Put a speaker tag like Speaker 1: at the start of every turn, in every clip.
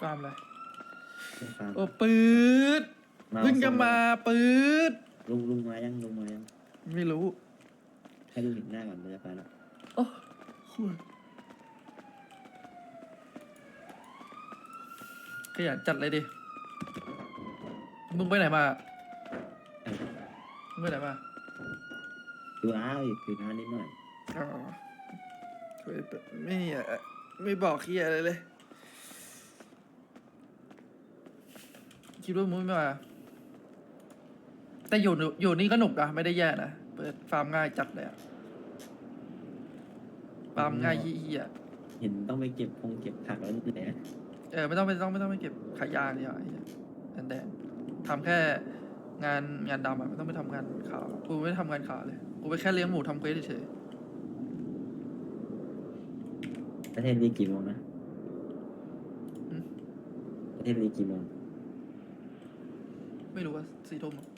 Speaker 1: ฟาร์มอะไร
Speaker 2: ฟาร์ม
Speaker 1: โอ้ปืด
Speaker 2: มา
Speaker 1: เพิ่งจะมาปืด
Speaker 2: ลุงลุงมายังลุงมายัง
Speaker 1: ไม่รู้
Speaker 2: ให้ลุงเห็นหน้าก่อนเราจะไปแล้ว
Speaker 1: โอ้คุยขยันจัดเลยดิมึงไปไหนมามึงไปไหนมา
Speaker 2: ดูอ้าวอีกคือน้านิดหน่อย
Speaker 1: อ๋อคุยไม่อะไม่บอกเฮียอะไรเลย คิดว่ามึงไม่มาแต่อยู่อยู่นี่ก็หนุกนะไม่ได้แย่นะเปิดฟาร์มง่ายจัดเลยอะฟาร์มง่ายเฮีย
Speaker 2: เห็นต้องไปเก็บคงเก็บผักแล้วเหนื่อยนะ
Speaker 1: เออไม่ต้องไม่ต้องไม่ต้องไปเก็บขายยาเดียวไอ้เหี้ยนั่นแดงทำแค่งานงานดำอะไม่ต้องไปทำงานขาวกูไม่ได้ทำงานขาวเลยกูไปแค่เลี้ยงหมูทำเควสเฉย
Speaker 2: ประเทศนี้กี่โมงนะประเทศนี้กี่โมง
Speaker 1: ๆ ไม่รู้ว่าสี่ทุ่มอะ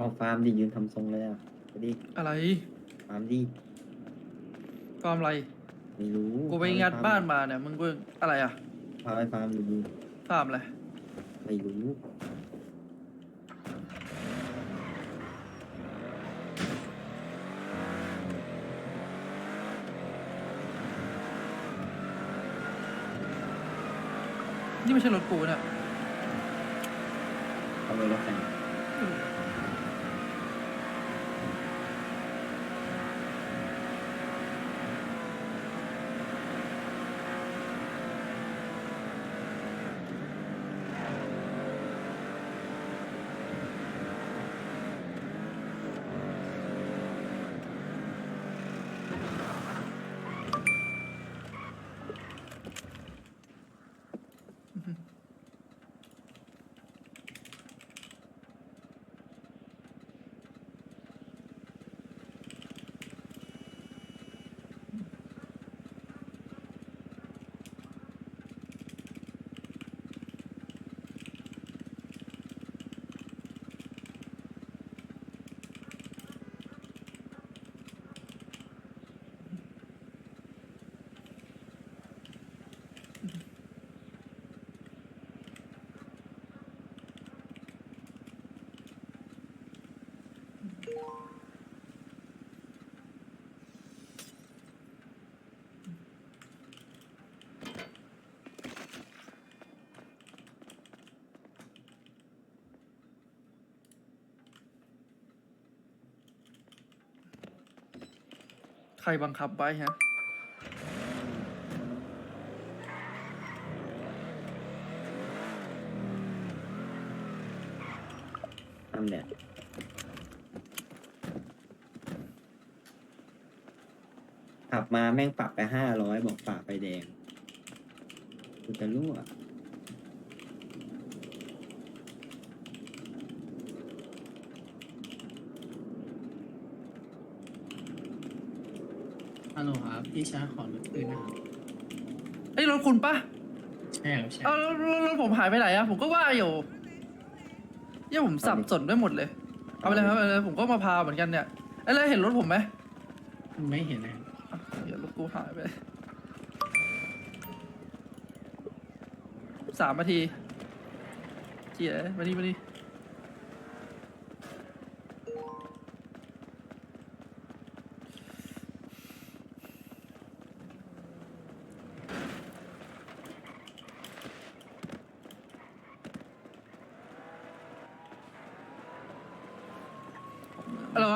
Speaker 2: เอาฟาร์มดิยืนทำทรงเลยอะไปดิ
Speaker 1: อะไร
Speaker 2: ฟาร์มดิ
Speaker 1: ฟาร์มอะไร
Speaker 2: ไม่รู้
Speaker 1: กูไปงัดบ้านมาเนี่ยมึงกูอะไรอะ
Speaker 2: พาไปฟาร์มดูดู
Speaker 1: ฟาร์มอะไร
Speaker 2: ไม่รู้
Speaker 1: นี่ไม่ใช่รถกูเนี่ย ใครบังคับไว้ฮะ
Speaker 2: ทำเนี่ยขับมาแม่งปรับไปห้าร้อยบอกปรับไปแดงกูจะรั่ว
Speaker 3: ฮัลโหลครับพี่ชายขอรถคืนนะครับ
Speaker 1: เอ้ยรถคุณปะ
Speaker 3: ใช่ครับใช่
Speaker 1: เอาแล้วแล้วแล้วผมหายไปไหนอะผมก็ว่าอยู่เยี่ยผมสับสนไปหมดเลย เอาไปเลยครับเอาไปเลยผมก็มาพาเหมือนกันเนี่ยเอ้ยแล้วเห็นรถผมไหม
Speaker 3: ไม่เห็นนะครับ
Speaker 1: อะเดี๋ยวรถกูหายไปสามนาทีเจี๋ยมานี่มานี่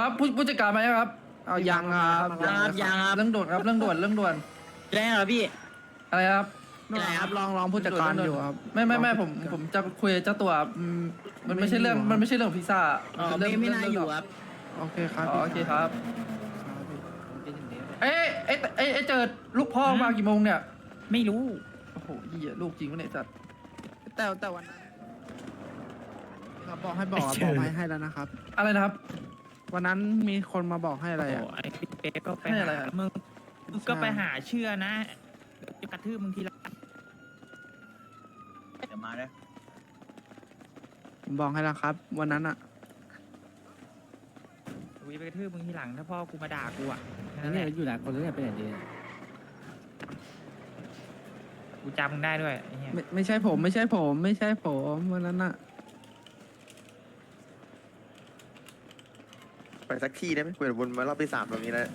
Speaker 1: ครับผู้ผู้จัดการมายังครับ
Speaker 4: เอายังครับ
Speaker 5: ยังครับยังครับ
Speaker 1: เรื่องด่วนครับเรื่องด่วนเรื่องด่วน
Speaker 5: แรงเหรอพี่
Speaker 1: อะไรครับ
Speaker 4: ไม่ไหนครับลองลองผู้จัดการอยู่ครับ
Speaker 1: ไม่ไม่ไม่
Speaker 4: ล
Speaker 1: ผ
Speaker 4: อง
Speaker 1: ม
Speaker 4: ผู้จัดการ
Speaker 1: ผมจะคุยกับเจ้าตัวอืมมันไม่ใช่เรื่อง
Speaker 4: ไม่อยู่
Speaker 1: มันไม่ใช่เรื่องของพิซซ่า
Speaker 5: อ๋อ
Speaker 1: เป็
Speaker 5: ไม่
Speaker 1: เรื่ง
Speaker 5: ไม่น่า
Speaker 1: เรื่ง
Speaker 5: อยู่ครับ
Speaker 4: โอเคครับ
Speaker 1: อ๋อโอเคครับ
Speaker 4: ครับพี่
Speaker 1: เอ้ยเอ้ยเอ้ยเอ้ยเจอลูกพ่อมากี่โมงเนี่ย
Speaker 5: ไม่รู้
Speaker 1: โอ้โหเหี้ยลูกจริงวะเนี่ยจัด
Speaker 4: แต่แต่วันนั้นครับบอกให้บอกอะบอกให้ให้แล้วนะครับ
Speaker 1: อะไรนะครับ
Speaker 4: วันนั้นมีคนมาบอกให้อะไรอะ
Speaker 5: โอ้ไอ้พี่เป๊กก็ไป
Speaker 1: ให้อะไร
Speaker 5: หา
Speaker 1: อะ
Speaker 5: มึงมึงก็
Speaker 4: ใช่
Speaker 5: ไปหาเชื่อนะจะกระทืบมึงทีละเดี๋ยวมาเลย
Speaker 4: ผมบอกให้แล้วครับ วันนั้นอะ
Speaker 5: กูจะไปกระทืบมึงทีหลัง ถ้าพ่อกูมาด่ากูอะ
Speaker 6: นั่
Speaker 5: นั่
Speaker 6: น
Speaker 5: นแห
Speaker 6: เนี่ย
Speaker 5: ละ
Speaker 6: อยู่หลายคนแล้วเนี่ยไปไหนดีเนี่ย
Speaker 5: กูจำมึงได้ด้วยไอ้เหี้ย
Speaker 4: ไม่ไม่ใช่ผม ไม่ใช่ผม ไม่ใช่ผมวันนั้นอะ
Speaker 7: ไปสักที่ได้ไหมเปิดวนมารอบที่สามตรงนี้แล้ว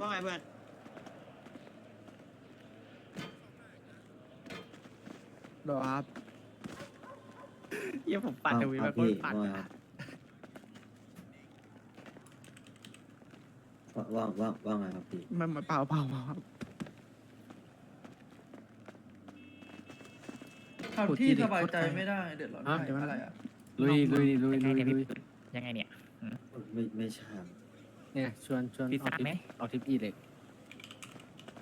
Speaker 5: ว่าไงเพื่อน
Speaker 4: เดี๋ยวครับ
Speaker 5: เหี้ยผมปัด
Speaker 2: เอา
Speaker 5: เดวิด
Speaker 2: เอา
Speaker 5: มาโค
Speaker 2: พี่
Speaker 5: ตรปัด
Speaker 2: ว่าครับว่าว่าว่าว่าไงครับพี่
Speaker 4: ไม่ไม่เปล่าเปล่าเปล่าครับ
Speaker 1: ทำที่สบายใจไม่ได้เดือดร้อน
Speaker 4: อะ
Speaker 1: ใคร
Speaker 4: เดี๋ยวนะ
Speaker 1: อะไรอะ
Speaker 6: ลุยลุยลุย
Speaker 5: ยังไง
Speaker 6: ลุย
Speaker 5: เนี่ย
Speaker 6: ลุ
Speaker 5: พี่
Speaker 6: ย
Speaker 5: ยังไงเนี่ย
Speaker 2: ไม่ไม่ใช่ครับ
Speaker 6: เนี่ยชวนชวน
Speaker 5: พิซ
Speaker 6: ออก
Speaker 5: ซ่า
Speaker 6: ทริ
Speaker 5: ไหม
Speaker 6: ปออกทริปอีเล็ก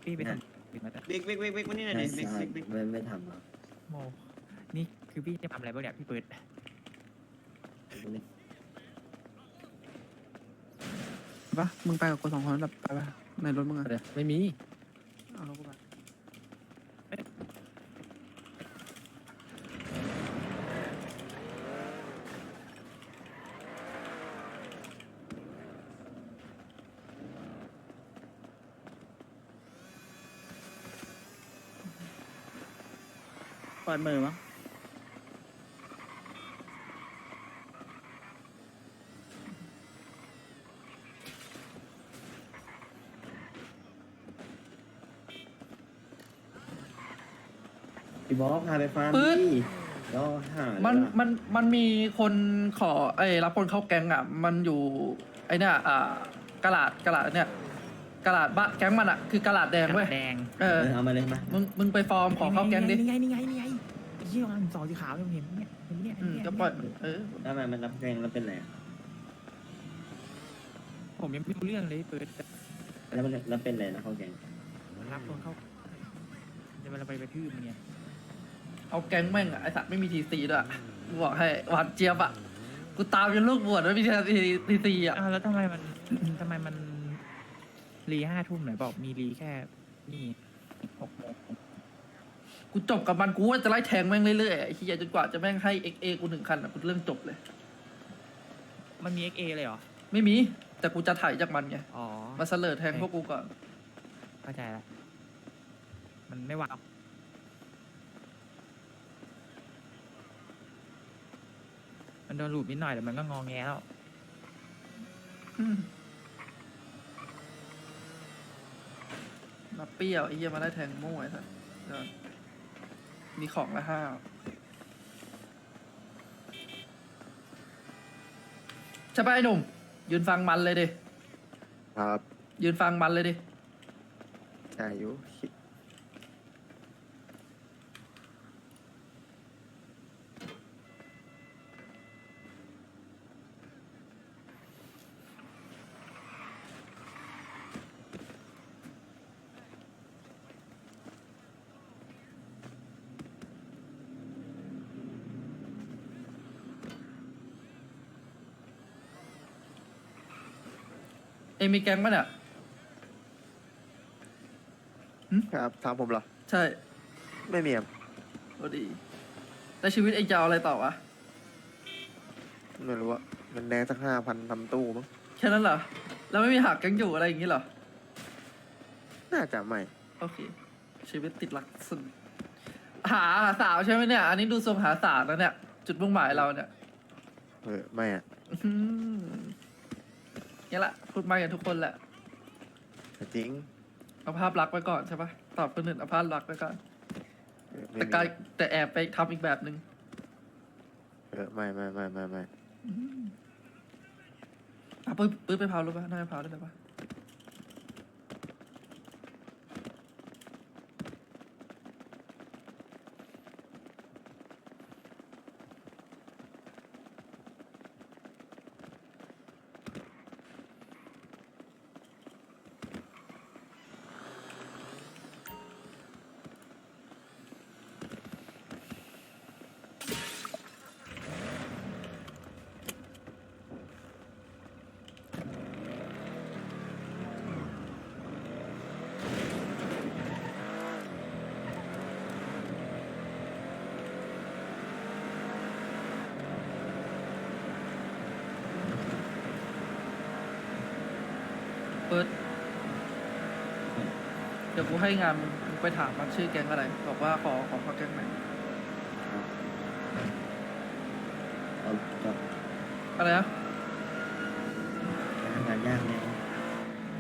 Speaker 5: พี่ไปทำบิ๊กมาเตอร์
Speaker 8: บิ๊กบิ๊กบิ๊กบิ๊กมานี่หน่อย
Speaker 2: ไม่
Speaker 8: ดิบิ๊ก
Speaker 2: ใช่
Speaker 8: บิ๊กบิ๊ก
Speaker 2: ไม่ไม่ทำครับ
Speaker 5: โมนี่คือพี่จะทำอะไรบ้างเนี่ยพี่เปิด
Speaker 4: ปะมึงไปกับกูสองคนแบบไปปะในรถมึงอะ
Speaker 6: เดี๋ยวไม่มี
Speaker 4: เอารถกูไป
Speaker 5: เปิดมือมั้ง
Speaker 2: พี่บอกพาไปฟาร์ม
Speaker 1: ปึ๊ด
Speaker 2: พี่รอหา
Speaker 1: มัน
Speaker 2: เลยว่ะ
Speaker 1: มันมันมีคนขอไอ้รับคนเข้าแก๊งอะ มันอยู่ไอ้เนี่ยอ่ากระลาดกระลาดเนี่ยกระลาดบ้าแก๊งมันอะคือกระลาดแดงเว้ย
Speaker 5: แดง
Speaker 1: เออ
Speaker 2: เออ เอามาเลยมา
Speaker 1: มึงมึงไปฟอร์มขอเข้าแก๊งดิ
Speaker 5: นี่ไงนี่ไงนี่ไง ไอ้เหี้ยมันสองสีขาวยังเห็นเนี่ยเห็นเนี่ย
Speaker 1: อืมก็ปล่อยเออ
Speaker 2: ทำไมมันรับแรงแล้วเป็นไรอะ
Speaker 5: ผมยังไม่รู้เรื่องเลยเปิด
Speaker 2: แล้วมันแล้วเป็นไรนะเขาแกง
Speaker 5: รับคนเข้าจะไปไปกระทืบมันเนี่ย
Speaker 1: เอาแก๊งแม่งอะไอสัตว์ไม่มีทีซีด้วยอะกูบอกให้หวานเจี๊ยบอะกูตามจนลูกบวชไม่มีทีซีอะ
Speaker 5: อ้าวแล้วทำไมมัน ทำไมมันรีห้าทุ่มไหนบอกมีรีแค่นี่ กู
Speaker 1: จบกับมันกูว่าจะไล่แทงแม่งเรื่อยๆไอ้เหี้ยจนกว่าจะแม่งให้เอ็กเอกูหนึ่งคันอะกูเรื่องจบเลย
Speaker 5: มันมี XA เลยเหรอ
Speaker 1: ไม่มี แต่กูจะถ่ายจากมันไง
Speaker 5: อ๋อ
Speaker 1: มาเสลอแทงพวกกูก่อน
Speaker 5: เข้าใจละมันไม่วางมันโดนหลูบนิดหน่อยแต่มันก็งอแงแล้ว
Speaker 1: อืมมาเปรี้ยวไอ้เหี้ยมาไล่แทงมั่วไอ้สัสเดี๋ยว มีของละห้าใช่ปะไอ้หนุ่ม ยืนฟังมันเลยดิ
Speaker 7: ครับ
Speaker 1: ยืนฟังมันเลยดิ
Speaker 7: ใช่อยู่คิด
Speaker 1: องมีแก๊งปะเนี่ย
Speaker 7: ครับถามผมเหรอ
Speaker 1: ใช่
Speaker 7: ไม่มีครับ
Speaker 1: โอ้ดี แต่ชีวิตเองจะเอาอะไรต่อวะ
Speaker 7: ไม่รู้ว่าเงินแดงสักห้าพันทำตู้มั้ง
Speaker 1: แค่นั้นเหรอ แล้วไม่มีหักแก๊งอยู่อะไรอย่างงี้เหรอ
Speaker 7: น่าจะไม่
Speaker 1: โอเค ชีวิตติดหลักสุดหาหาสาวใช่ไหมเนี่ย อันนี้ดูทรงหาสาวแล้วเนี่ย จุดมุ่งหมายเราเนี่ย
Speaker 7: เออไม่อะ
Speaker 1: อื้อหือ นี่แหละพูดมากันทุกคนแหละ
Speaker 7: แต่จริง
Speaker 1: เอาภาพลักษณ์ไว้ก่อนใช่ปะตอบคนอื่นเอาภาพลักษณ์ไว้ก่อน
Speaker 7: เออไม่
Speaker 1: แต่
Speaker 7: มี
Speaker 1: กายแต่แอบไปทำอีกแบบหนึ่ง
Speaker 7: เออไม่ไม่ไม่ไม่ไม่
Speaker 1: อะปื้ดปื้ดไปเผารู้ปะน่าจะเผาได้เลยปะปื้ด เดี๋ยวกูให้งานมึงมึงไปถามมันชื่อแก๊งอะไร บอกว่าขอขอเข้าแก๊งไหน
Speaker 2: เอาจบ
Speaker 1: อะไรนะ
Speaker 2: งานยากเลย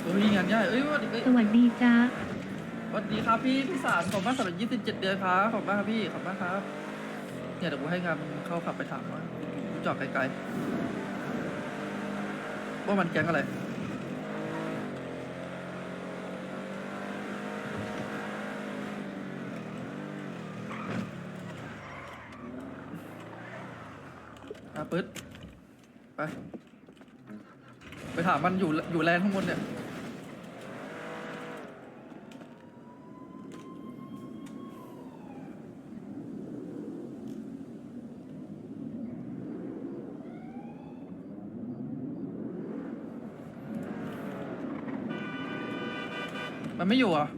Speaker 1: เอ้ยงานยากเอ้ยวันนี้เอ้ย
Speaker 8: สวัสดีจ้า
Speaker 1: สวัสดีครับพี่พี่สารขอบคุณมากสำหรับยี่สิบเจ็ดเดือนครับขอบคุณมากครับพี่ขอบคุณมากครับ เนี่ยเดี๋ยวกูให้งานมึงเข้าขับไปถามว่ากูจอดไกลๆว่ามันแก๊งอะไร ปึ๊ดไป ไปถามมันอยู่อยู่แลนด์ข้างบนเนี่ย มันไม่อยู่เหรอะ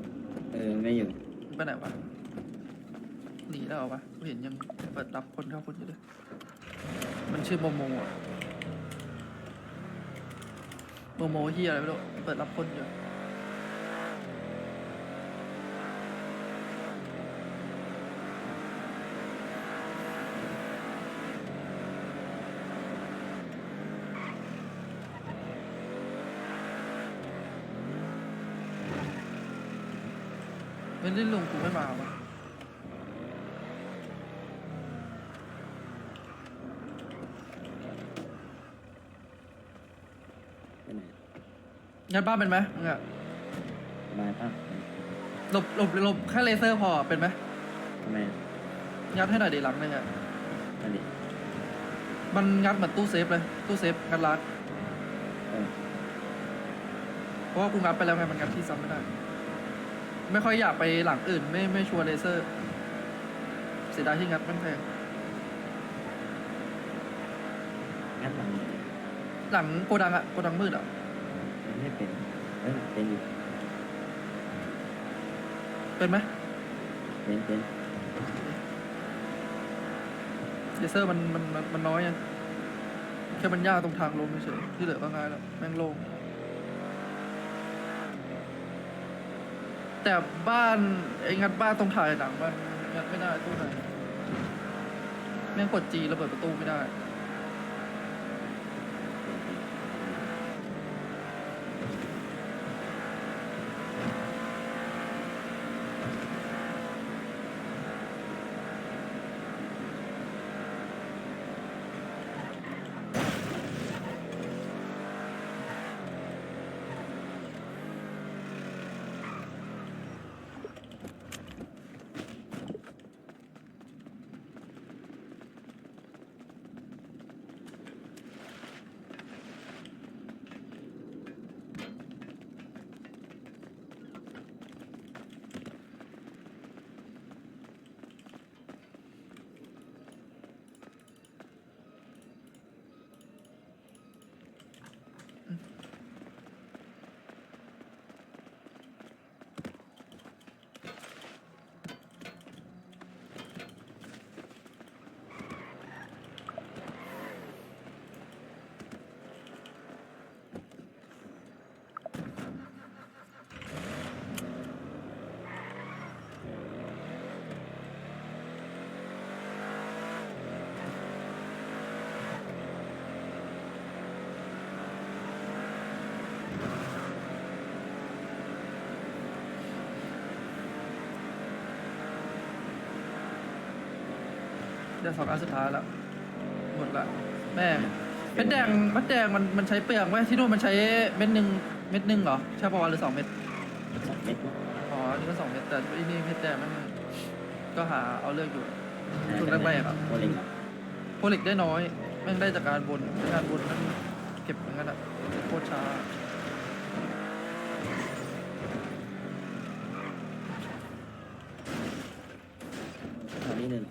Speaker 2: เออไม่อยู่
Speaker 1: ไปไหนวะ หนีแล้วเหรอวะกูเห็นยังเปิดรับคนเข้าคนอยู่เลย มันชื่อโมโมอะโมโมเฮียอะไรไม่รู้เปิดรับคนอยู่ไม่ได้ลุงกูไม่มาวะ
Speaker 2: ไปไหน
Speaker 1: ยัดบ้านเป็นไหมมึงอะ
Speaker 2: สบายป่ะ
Speaker 1: หลบหลบหลบแค่เลเซอร์พอเป็นไหม
Speaker 2: ทำไมอะ
Speaker 1: ยัดให้หน่อยดีหลังนึงอะ
Speaker 2: อันนี้
Speaker 1: มันงัดเหมือนตู้เซฟเลยตู้เซฟงัดร้าน
Speaker 2: เออ
Speaker 1: เพราะว่ากูงัดไปแล้วไงมันงัดที่ซ้ำไม่ได้ ไม่ค่อยอยากไปหลังอื่น ไม่ไม่ชัวร์เลเซอร์ เสียดายที่งัดแม่งแพง
Speaker 2: งัดหลัง
Speaker 1: หลังโกดังอะโกดังมืดอะ
Speaker 2: มันไม่ เป็นเออเป็นอยู่
Speaker 1: เป็นไหม
Speaker 2: เป็นเป็น
Speaker 1: เลเซอร์มันมันมันมันน้อยอะแค่มันยากตรงทางลงเฉยๆที่เหลือก็ง่ายแล้วแม่งโล่งแต่บ้านไอ้งัดบ้านตรงถ่ายหนังมันงัดไม่ได้ตู้ไหนแม่งกดจีระเบิดประตูไม่ได้ จะสองอันสุดท้ายละหมดละแม่งเม็ดแดงเม็ดแดงมันมันใช้เปลืองไหมที่นู่นมันใช้เม็ดหนึ่งเม็ดหนึ่งเหรอใช่ปะวะหรือสองเม็ด
Speaker 2: สองเม็ด
Speaker 1: อ๋ออันนี่ก็สองเม็ดแต่ที่นี่เม็ดแดงมันก็หาเอาเลือกอยู่ช่วงแรกๆอะ
Speaker 2: โมเลงเหรอ
Speaker 1: โพลิกได้น้อยแม่งได้จากการบนการบนนั่นเก็บเหมือนกันอะโคตรช้า
Speaker 2: ตอนนี้หนึ่ง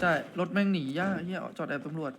Speaker 1: ใช่ รถแม่งหนียากเฮียจอดแอบตำรวจ